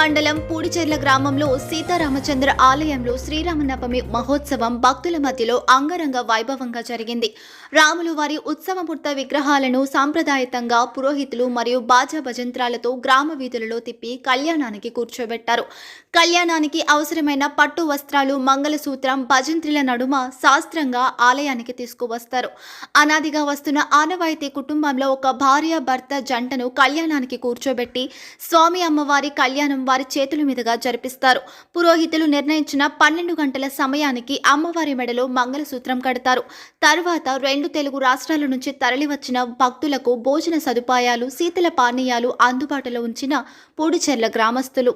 మండలం పూడిచెర్ల గ్రామంలో సీతారామచంద్ర ఆలయంలో శ్రీరామనవమి మహోత్సవం భక్తుల మధ్యలో అంగరంగ వైభవంగా జరిగింది. రాములు వారి ఉత్సవమూర్త విగ్రహాలను సాంప్రదాయతంగా పురోహితులు మరియు బాజా భజంత్రాలతో గ్రామ వీధులలో తిప్పి కళ్యాణానికి కూర్చోబెట్టారు. కళ్యాణానికి అవసరమైన పట్టు వస్త్రాలు మంగళసూత్రం భజంత్రిల నడుమ శాస్త్రంగా ఆలయానికి తీసుకువస్తారు. అనాదిగా వస్తున్న ఆనవాయితీ కుటుంబంలో ఒక భార్య భర్త జంటను కళ్యాణానికి కూర్చోబెట్టి స్వామి అమ్మవారి కళ్యాణం వారి చేతుల మీదుగా జరిపిస్తారు. పురోహితులు నిర్ణయించిన పన్నెండు గంటల సమయానికి అమ్మవారి మెడలో మంగళసూత్రం కడతారు. తర్వాత రెండు తెలుగు రాష్ట్రాల నుంచి తరలివచ్చిన భక్తులకు భోజన సదుపాయాలు శీతల పానీయాలు అందుబాటులో ఉంచిన పూడిచెర్ల గ్రామస్తులు.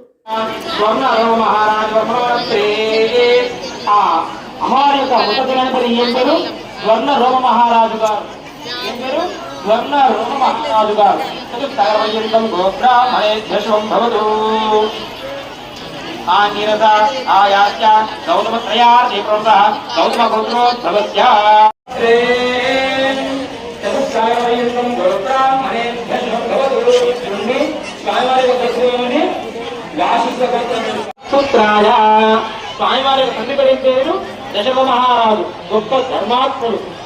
స్వర్ణ రోమ మహారాజు గారు. పేరు స్వర్ణ రోమ మహారాజు గారు చతుర్థం గోబ్రాహ్మణేభ్యశం భవతు. ఆ నీరద ఆ యాస్య గౌతమ త్రయార్థి ప్రోత గౌతమ గోత్రోద్భవస్య చతుర్థం గోబ్రాహ్మణేభ్యశం భవతు. నుండి స్వామివారి యొక్క దర్శనం సూత్రాయ. స్వామివారి యొక్క తండ్రి పేరు దశక మహారాజు గొప్ప ధర్మాత్ముడు.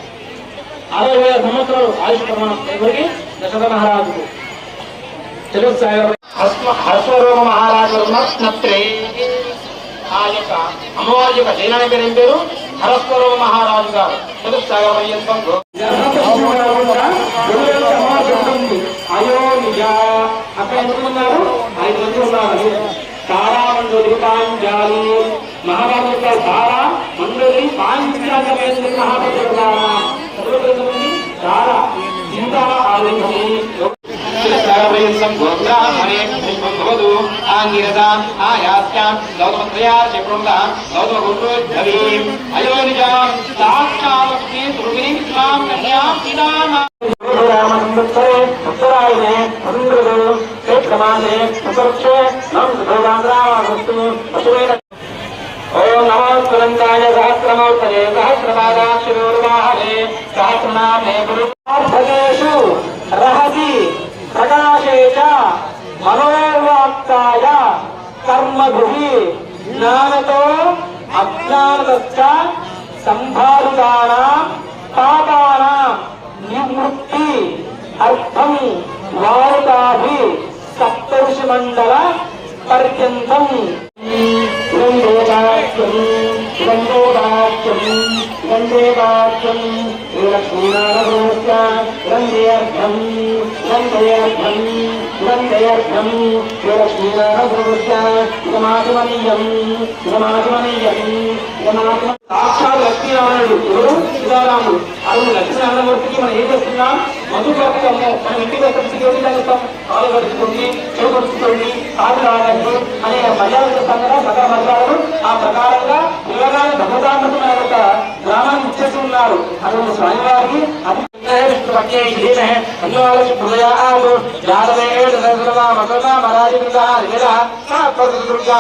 అరవై వేల సంవత్సరాలు ఆయుష్ ప్రమాణం ఎవరికి దశక మహారాజుకు హర్షరోగ మహారాజు ఆ యొక్క అమ్మవారి యొక్క శైలాన్ని పేరు ఏం పేరు? మహారాజు గారు. తెలుగు సాగర పర్యంతం అయ్యో నిజ. అక్కడ ఎంతమంది ఐదు మంది ఉన్నారు. తారా మండలి పాంచాలి. మహాభారత తారా మండలి పాంచాలి మహాభారత తారా చింతా ఆలోచని భవతు ఆంగిరత ఆయాస్యాం గౌతమత్రయా చక్రంత గౌతమ గురుద్భవీ అయో నిజ సాక్షాత్తి దుర్గిని విశ్వాం కన్యాం సీతామ రామచంద్రే ఉత్తరాయణే చంద్రుడు క్షేత్రమాసే సుపక్షే నం సుభోగాంధ్రావస్తు పశువేన ఓం నమో కులందాయ సహస్రమౌర్తయే రహసి ప్రకాశే చ మనోవాక్తాయ కర్మభువి జ్ఞానతో అజ్ఞానత సంభావితానాం పాపాన నివృత్తి అర్థం వారుతాభి సప్తఋషి మండల పర్యంతం. వందేవాక్యం వందేవాక్యం వందేవాక్యం లక్ష్మీనారాయణస్య వందేర్థం వందేర్థం వందేర్థం లక్ష్మీనారాయణస్య సమాధిమనీయం సమాధిమనీయం సమాధి సాక్షాత్ లక్ష్మీనారాయణుడు ఎవరు సీతారాముడు అరుణ్ లక్ష్మీనారాయణమూర్తికి మనం ఏం చేస్తున్నాం మధు కలుపుతాము మనం ఇంటికి వచ్చి ఏం చేస్తాం కాలు కడుచుకోండి చెవు కడుచుకోండి కాలు రాదండి అనే మర్యాద చేస్తాం కదా సకల మర్యాదలు ఆ ప్రకారంగా పిల్లగాని భగవతామృతమైన ఉన్నారు అతను స్వామివారికి అది దుర్గా